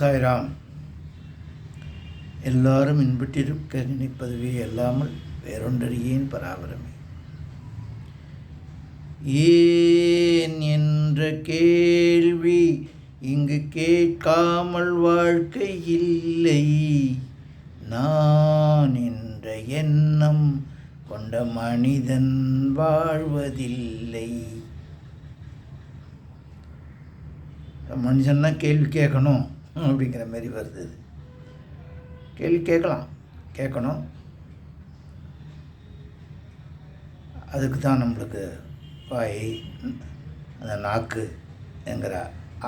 சாய்ராம் எல்லாரும் இன்புற்றிருக்க நினைப்பதுவே அல்லாமல் வேறொன்றறியேன் பராபரமே? ஏன் என்ற கேள்வி இங்கு கேட்காமல் வாழ்க்கை இல்லை. நான் என்ற எண்ணம் கொண்ட மனிதன் வாழ்வதில்லை. மனுஷன்னா கேள்வி கேட்கணும். அப்படிங்கிற மாதிரி வருது கேள்வி கேட்கலாம். கேட்கணும். அதுக்கு தான் நம்மளுக்கு வாய் அந்த நாக்கு என்கிற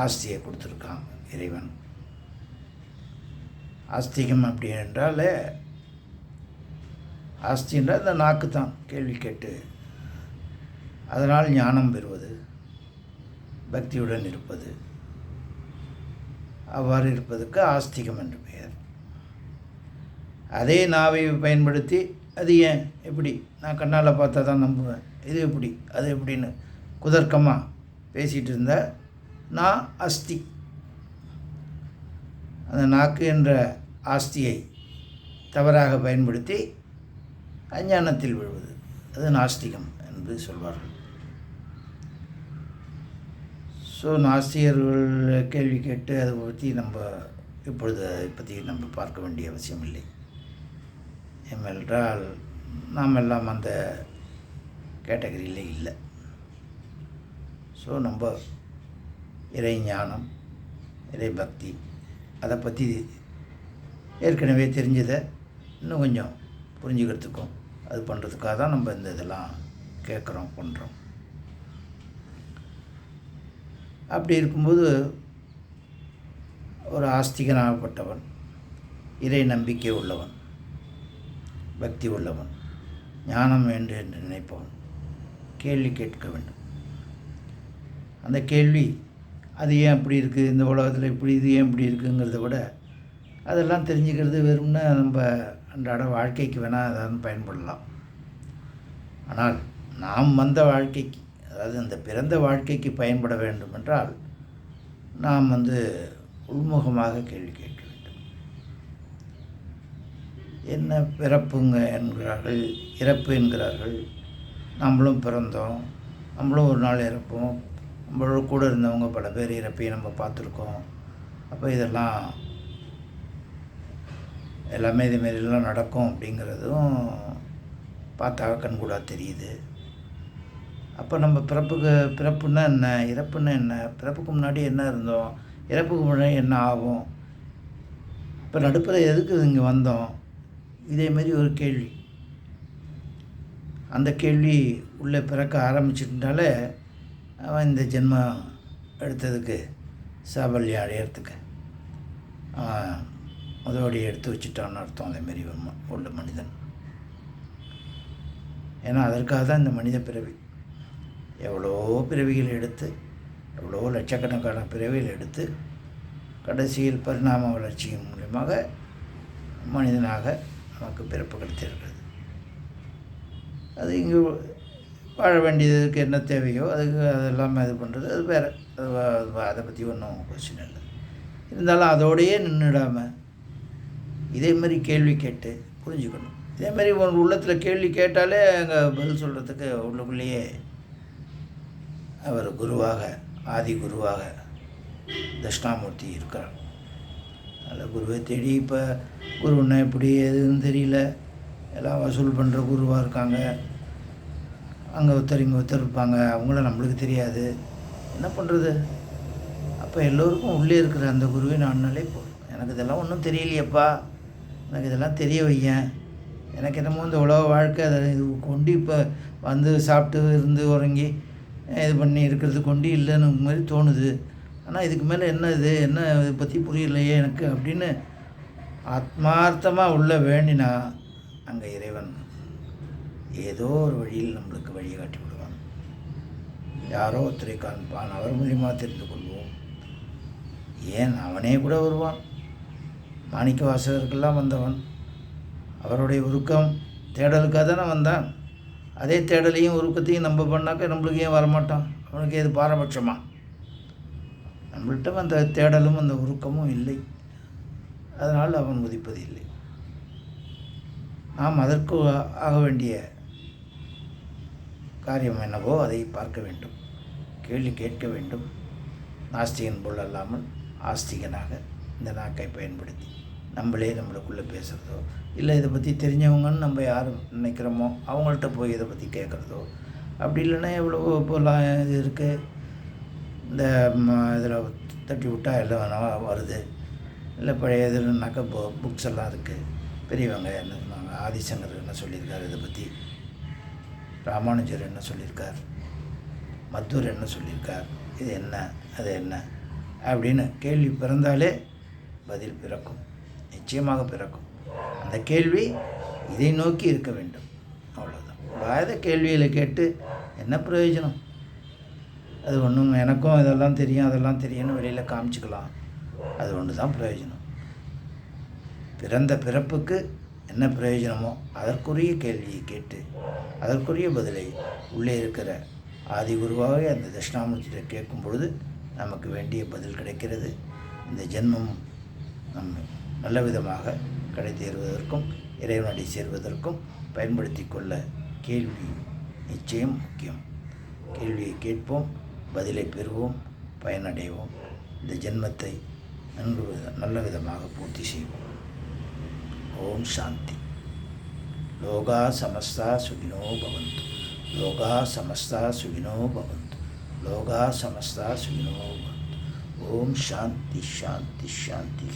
ஆஸ்தியை கொடுத்துருக்கான் இறைவன். ஆஸ்திகம் அப்படி என்றாலே ஆஸ்தின்றால் அந்த நாக்கு தான் கேள்வி கேட்டு. அதனால் ஞானம் பெறுவது பக்தியுடன் இருப்பது. அவ்வாறு இருப்பதற்கு ஆஸ்திகம் என்று பெயர். அதே நாவை பயன்படுத்தி அது ஏன் எப்படி நான் கண்ணால் பார்த்தா தான் நம்புவேன். இது எப்படி? அது எப்படின்னு குதர்க்கமாக பேசிகிட்டு இருந்த நான் அஸ்தி. அந்த நாக்கு என்ற ஆஸ்தியை தவறாக பயன்படுத்தி அஞ்ஞானத்தில் விழுவது. அது நாஸ்திகம் என்று சொல்வார்கள். ஸோ நாஸ்தியர்கள் கேள்வி கேட்டு அதை பற்றி நம்ம இப்பொழுது அதை பற்றி நம்ம பார்க்க வேண்டிய அவசியம் இல்லை. ஏனென்றால் நாம் எல்லாம் அந்த கேட்டகரியில் இல்லை. ஸோ நம்ம இறை ஞானம் இறை பக்தி அதை பற்றி ஏற்கனவே தெரிஞ்சதை இன்னும் கொஞ்சம் புரிஞ்சுக்கிறதுக்கும் அது பண்ணுறதுக்காக தான் நம்ம இந்த இதெல்லாம் கேட்குறோம் பண்ணுறோம் அப்படி இருக்கும்போது ஒரு ஆஸ்திகனாகப்பட்டவன் இறை நம்பிக்கை உள்ளவன் பக்தி உள்ளவன் ஞானம் வேண்டும் என்று நினைப்பவன் கேள்வி கேட்க வேண்டும். அந்த கேள்வி அது ஏன் அப்படி இருக்குது இந்த உலகத்தில் இப்படி இது ஏன் இப்படி இருக்குங்கிறத விட அதெல்லாம் தெரிஞ்சுக்கிறது வெறும்னா நம்ம அன்றாட வாழ்க்கைக்கு வேணால் அதான் பயன்படலாம். ஆனால் நாம் வந்த வாழ்க்கைக்கு அதாவது இந்த பிறந்த வாழ்க்கைக்கு பயன்பட வேண்டும் என்றால் நாம் வந்து உள்முகமாக கேள்வி கேட்க வேண்டும். என்ன பிறப்புங்க என்கிறார்கள் இறப்பு என்கிறார்கள். நம்மளும் பிறந்தோம் நம்மளும் ஒரு நாள் இறப்போம் நம்மளோட கூட இருந்தவங்க பல பேர் இறப்பையும் நம்ம பார்த்துருக்கோம். அப்போ இதெல்லாம் எல்லாமே இதுமாரிலாம் நடக்கும் அப்படிங்கிறதும் பார்த்தா கண்கூடாக தெரியுது. அப்போ நம்ம பிறப்புக்கு பிறப்புன்னா என்ன? இறப்புன்னா என்ன? பிறப்புக்கு முன்னாடி என்ன இருந்தோம்? இறப்புக்கு முன்னாடி என்ன ஆகும்? இப்போ நடுப்பில் எதுக்கு இங்கே வந்தோம்? இதேமாரி ஒரு கேள்வி. அந்த கேள்வி உள்ளே பிறக்க ஆரம்பிச்சிட்டாலே அவன் இந்த ஜென்மம் எடுத்ததுக்கு சாபல்யம் அடையிறதுக்கு. அவன் எடுத்து வச்சுட்டான்னு அர்த்தம். அதேமாரி உள்ள மனிதன். ஏன்னா அதற்காக தான் இந்த மனித பிறவி. எவ்வளோ பிறவிகள் எடுத்து எவ்வளோ லட்சக்கணக்கான பிறவிகள் எடுத்து கடைசியில் பரிணாம வளர்ச்சியின் மூலியமாக மனிதனாக நமக்கு பிறப்பு கிடைத்திருக்கிறது. அது இங்கே வாழ வேண்டியதுக்கு என்ன தேவையோ அதுக்கு அதெல்லாம் இது பண்ணுறது. அது வேறு அது அதை பற்றி ஒன்றும் கொஸ்டின் இல்லை. இருந்தாலும் அதோடையே நின்றுடாமல் இதே மாதிரி கேள்வி கேட்டு புரிஞ்சுக்கணும். இதே மாதிரி ஒரு உள்ளத்தில் கேள்வி கேட்டாலே அங்கே பதில் சொல்கிறதுக்கு உள்ளுக்குள்ளேயே அவர் குருவாக ஆதி குருவாக தட்சிணாமூர்த்தி இருக்கிறார். அதில் குருவை தேடி இப்போ குருன்னா எப்படி எதுன்னு தெரியல. எல்லாம் வசூல் பண்ணுற குருவாக இருக்காங்க. அங்கே ஒருத்தர் இங்கே ஒருத்தர் இருப்பாங்க. அவங்கள நம்மளுக்கு தெரியாது. என்ன பண்ணுறது அப்போ எல்லோருக்கும் உள்ளே இருக்கிற அந்த குருவை நான்னாலே போதும் எனக்கு இதெல்லாம் ஒன்றும் தெரியலையேப்பா. எனக்கு இதெல்லாம் தெரிய வையேன். எனக்கு என்னமோ இந்த உலக வாழ்க்கை அதை இது கொண்டு இப்போ வந்து சாப்பிட்டு இருந்து உறங்கி இது பண்ணி இருக்கிறது கொண்டு இல்லைன்னு மாதிரி தோணுது. ஆனால் இதுக்கு மேலே என்ன இது? என்ன இதை பற்றி புரியலையே எனக்கு அப்படின்னு ஆத்மார்த்தமாக உள்ள வேண்டினா அங்கே இறைவன் ஏதோ ஒரு வழியில் நம்மளுக்கு வழியை காட்டி விடுவான். யாரோ ஒருத்தரை காண்பான். அவர் மூலியமாக தெரிந்து கொள்வோம். ஏன்? அவனே கூட வருவான். மாணிக்க வாசகருக்கெல்லாம் வந்தவன். அவருடைய உருக்கம் தேடலுக்காக தானே வந்தான். அதே தேடலையும் உருக்கத்தையும் நம்ம பண்ணாக்கா நம்மளுக்கு ஏன் வரமாட்டான் அவனுக்கு இது பாரபட்சமாக நம்மள்கிட்ட அந்த தேடலும் அந்த உருக்கமும் இல்லை. அதனால் அவன் உதிப்பது இல்லை. நாம் அதற்கு ஆக வேண்டிய காரியம் என்னவோ அதை பார்க்க வேண்டும். கேள்வி கேட்க வேண்டும். நாஸ்திகன் போல் அல்லாமல் ஆஸ்திகனாக இந்த நாக்கை பயன்படுத்தி. நம்மளே நம்மளுக்குள்ளே பேசுகிறதோ இல்லை இதை பற்றி தெரிஞ்சவங்கன்னு நம்ம யார் நினைக்கிறோமோ அவங்கள்ட்ட போய் இதை பற்றி கேட்குறதோ அப்படி இல்லைன்னா எவ்வளவோ இப்போலாம் இது இருக்குது இந்த இதில் தட்டி விட்டால் எல்லாம் வேணா வருது. இல்லை பழைய இதுலனாக்கா போ புக்ஸ் எல்லாம் இருக்குது பெரியவங்க என்ன சொன்னாங்க? ஆதிசங்கர் என்ன சொல்லியிருக்காரு இதை பற்றி ராமானுஜர் என்ன சொல்லியிருக்கார்? மத்தூர் என்ன சொல்லியிருக்கார்? இது என்ன? அது என்ன? அப்படின்னு கேள்வி பிறந்தாலே பதில் பிறக்கும். நிச்சயமாக பிறக்கும். அந்த கேள்வி இதை நோக்கி இருக்க வேண்டும். அவ்வளோதான் வாத கேள்வியில் கேட்டு என்ன பிரயோஜனம்? அது ஒன்றும் எனக்கும் இதெல்லாம் தெரியும் அதெல்லாம் தெரியும்னு வெளியில் காமிச்சிக்கலாம். அது ஒன்று தான் பிரயோஜனம். பிறந்த பிறப்புக்கு என்ன பிரயோஜனமோ அதற்குரிய கேள்வியை கேட்டு அதற்குரிய பதிலை உள்ளே இருக்கிற ஆதி குருவாகவே அந்த தட்சிணாமூர்த்தியை கேட்கும் பொழுது நமக்கு வேண்டிய பதில் கிடைக்கிறது. இந்த ஜென்மம் நம்ம நல்ல விதமாக கடை தேர்வதற்கும் இறைவனடி சேர்வதற்கும் பயன்படுத்தி கொள்ள கேள்வி நிச்சயம் முக்கியம். கேள்வியை கேட்போம் பதிலை பெறுவோம் பயனடைவோம். இந்த ஜென்மத்தை நன்கு நல்ல விதமாக பூர்த்தி செய்வோம். ஓம் சாந்தி. லோகா சமஸ்தா சுகினோ பவந்து. லோகா சமஸ்தா சுகினோ பவந்து. லோகா சமஸ்தா சுகினோ பவந்து. ஓம் சாந்தி சாந்தி சாந்தி.